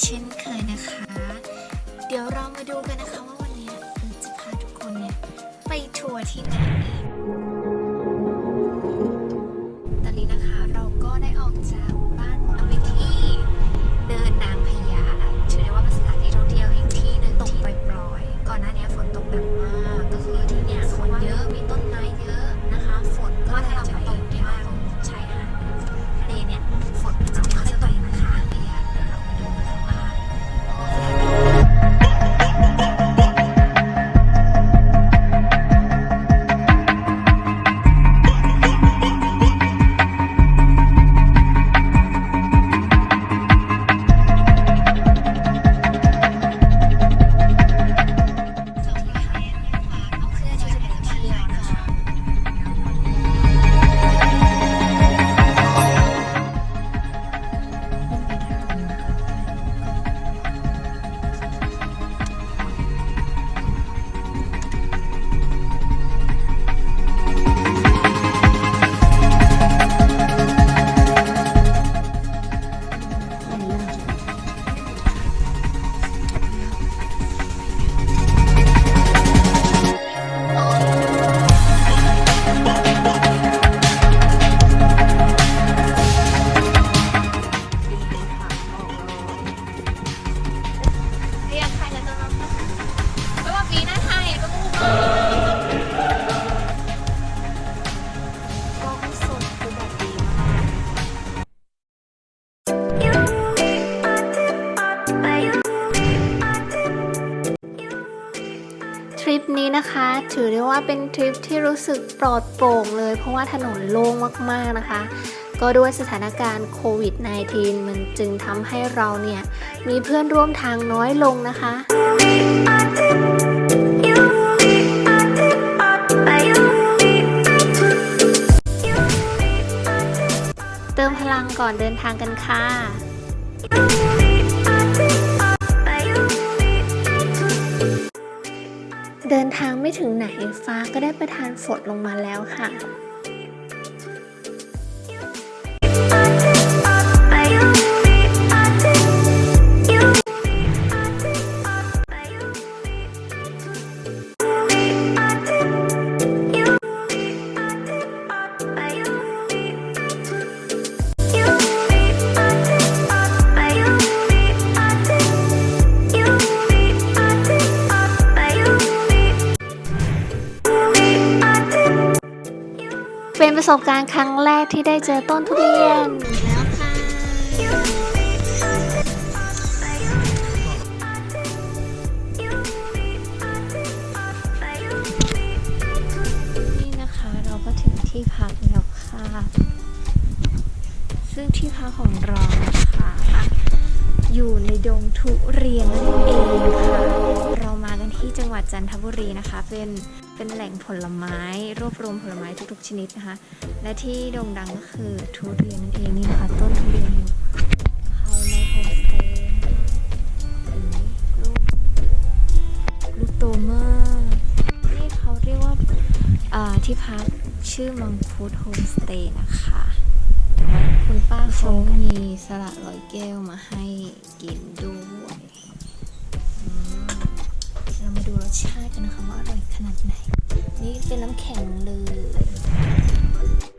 เช่นเคยนะคะ เดี๋ยวเรามาดูกันนะคะว่าวันนี้เราจะพาทุกคนเนี่ยไปทัวร์ที่ไหน ถือได้ว่าเป็นทริปที่รู้สึกปลอดโปร่งเลย เพราะว่าถนนโล่งมากๆนะคะ ก็ด้วยสถานการณ์โควิด -19 มันจึงทำให้เราเนี่ย มีเพื่อนร่วมทางน้อยลงนะคะเติมพลังก่อนเดินทางกันค่ะ เดินทางไม่ถึงไหนฟ้าก็ได้ประทานฝนลงมาแล้วค่ะ ประสบการณ์ครั้งแรกที่ได้เจอต้นทุเรียนแล้วค่ะนี่นะคะเราก็ถึงที่พักแล้วค่ะ ซึ่งที่พักของเรานะคะอยู่ในดงทุเรียนนั่นเองค่ะ เรามากันที่จังหวัดจันทบุรีนะคะ เป็น เป็นแหล่งผลไม้รวบรวมผลไม้ทุกๆชนิดนะคะ และที่โด่งดังก็คือทุเรียนนั่นเองนี่นะคะต้นทุเรียนอยู่ภายในโฮมสเตย์นะคะลูกลูกโตมากนี่เขาเรียกว่าที่พักชื่อมังคุดโฮมสเตย์นะคะคุณป้าเขามีสละร้อยแก้วมาให้กินด้วย มาดูรสชาติกันนะคะว่าอร่อยขนาดไหน นี่เป็นน้ำแข็งเลย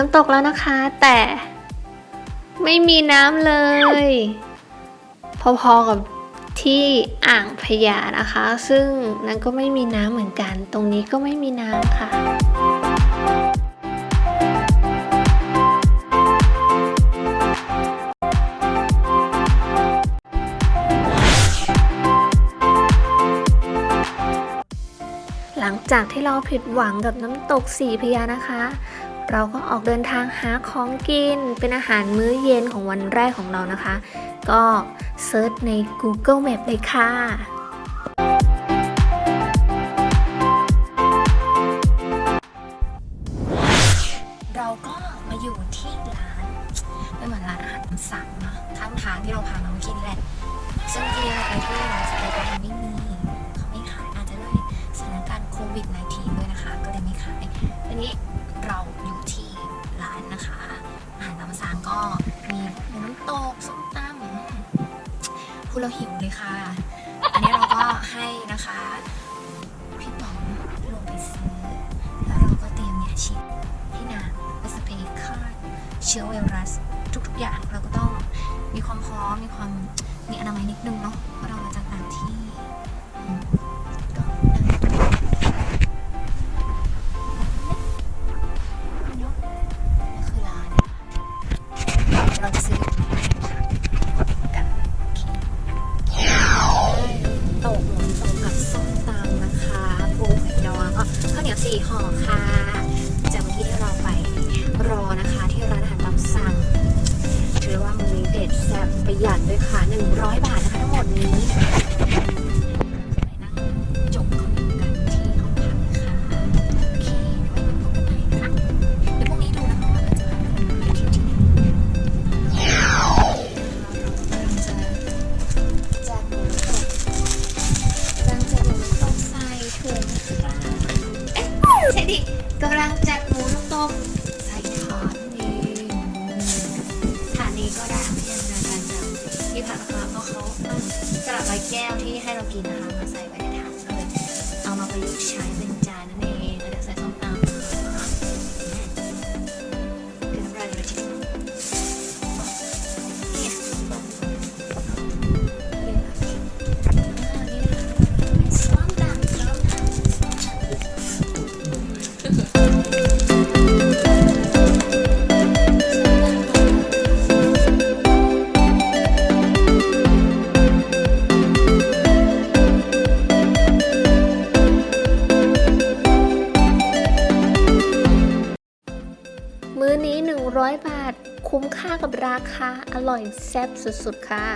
น้ำตกแล้วนะคะ แต่ไม่มีน้ำเลย พอๆกับที่อ่างพยานะคะ ซึ่งนั้นก็ไม่มีน้ำเหมือนกัน ตรงนี้ก็ไม่มีน้ำค่ะหลังจากที่เราผิดหวังกับน้ำตกสี่พยานะคะ เราก็ออกเดินทางหาของกิน เป็นอาหารมื้อเย็นของวันแรกของเรานะคะ ก็เซิร์ชใน Google Map เลยค่ะเราก็มาอยู่ที่ร้านไม่เหมือนร้านอาหารสั่งเนาะทั้งทางที่เราพามาเปกินี่แหละซึ่งที่เราไปที่ร้านสเต็กมัไม่มีเขาไม่ขายอาจจะด้วยสถานการณ์โควิด -19 ด้วยนะคะ ก็เลยไม่ขายอันนี้เรา็มีน้ำตกส้มตำคุณเราหิวเลยค่ะ อันนี้เราก็ให้นะคะพี่ป๋องลงไปซื้อ แล้วเราก็เตรียมยาฉีดให้นางสเปรย์ฆ่าเชื้อไวรัส ทุกๆอย่างเราก็ต้องมีความพร้อมมีความมีอนามัยนิดนึงเนาะเพราะเรามาจากต่างที่ shining. 100 บาท คุ้มค่ากับราคาอร่อยแซ่บสุดๆค่ะ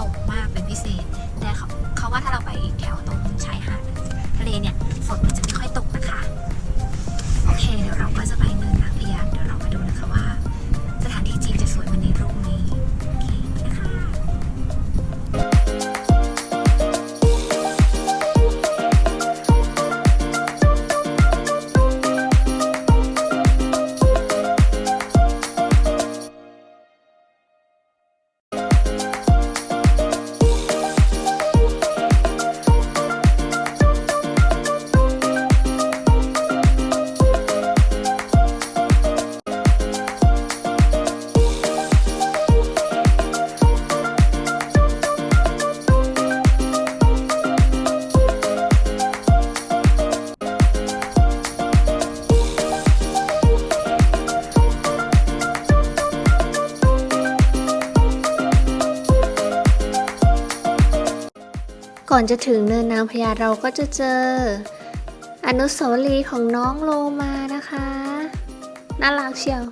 ตกมากเป็นพิเศษแต่เขา อนจะถึงเนินนางพญาเราก็จะเจอ อนุสาวรีย์ของน้องโลมานะคะ น่ารักเชียว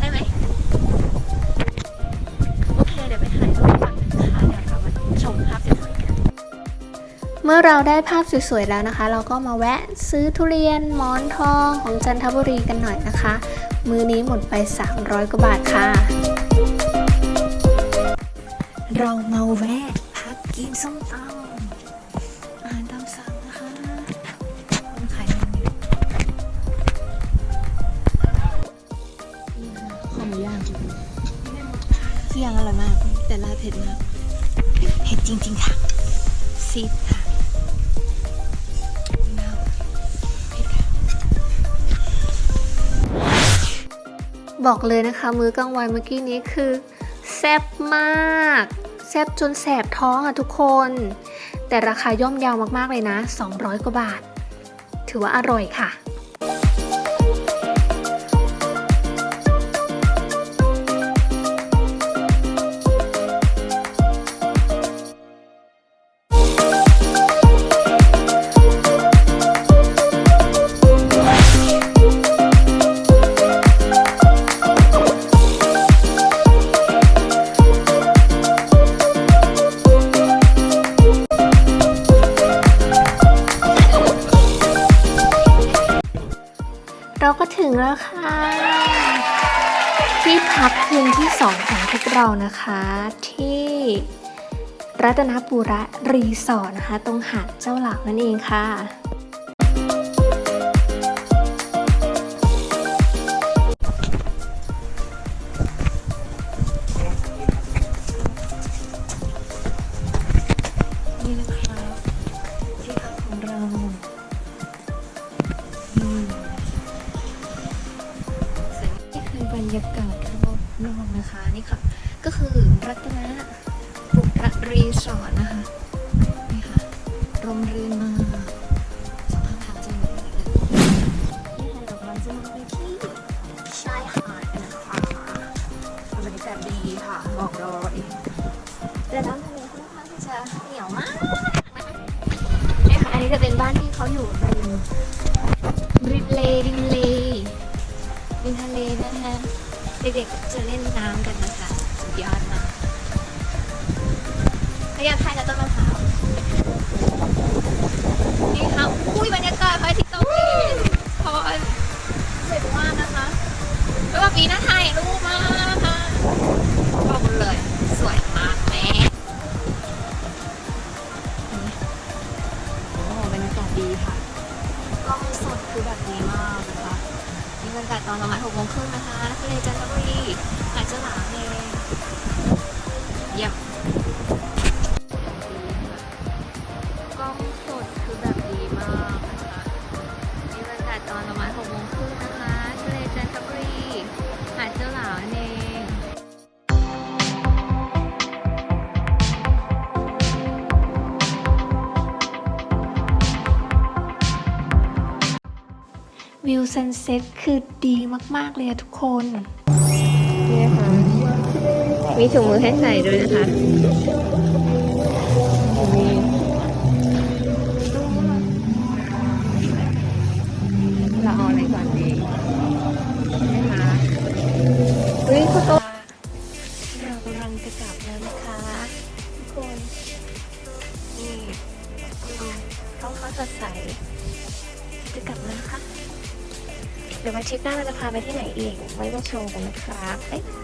ได้ไหมโอเคเดี๋ยวไปถ่ายรูปก่อนนะคะเดี๋ยวเรามาชมภาพสวยๆกันเมื่อเราได้ภาพสวยๆแล้วนะคะ เราก็มาแวะซื้อทุเรียนหมอนทองของจันทบุรีกันหน่อยนะคะ มือนี้หมดไป 300 กว่าบาทค่ะ เรามาแวะพักกินส้มตำ ที่ย่างอร่อยมาก แต่ลาเผ็ดมากเผ็ดจริง ๆ ค่ะ ซีดค่ะน้ำเผ็ดค่ะบอกเลยนะคะ มื้อกลางวันเมื่อกี้นี้คือแซ่บมาก แซ่บจนแสบท้องอะทุกคน แต่ราคาย่อมเยาวมากๆเลยนะ 200 กว่าบาท ถือว่าอร่อยค่ะ ตนปุระรีสอร์ทนะคะ ตรงหาดเจ้าหลากนั่นเองค่ะ นพอสวยมากนะคะ วิวซันเซ็ตคือดีมาก ๆ เลยอะทุกคนนี่นะคะมีถุงมือให้ใส่ด้วยนะคะเราเอาอะไรก่อนดีนะคะเฮ้ยคุณโตเรากำลังจะกลับแล้วนะคะทุกคนนี่อืมท้องฟ้าสดใส่จะกลับแล้วนะคะ เดี๋ยววันทริปหน้าเราจะพาไปที่ไหนอีก ไว้มาชมกันนะครับบ๊ายบาย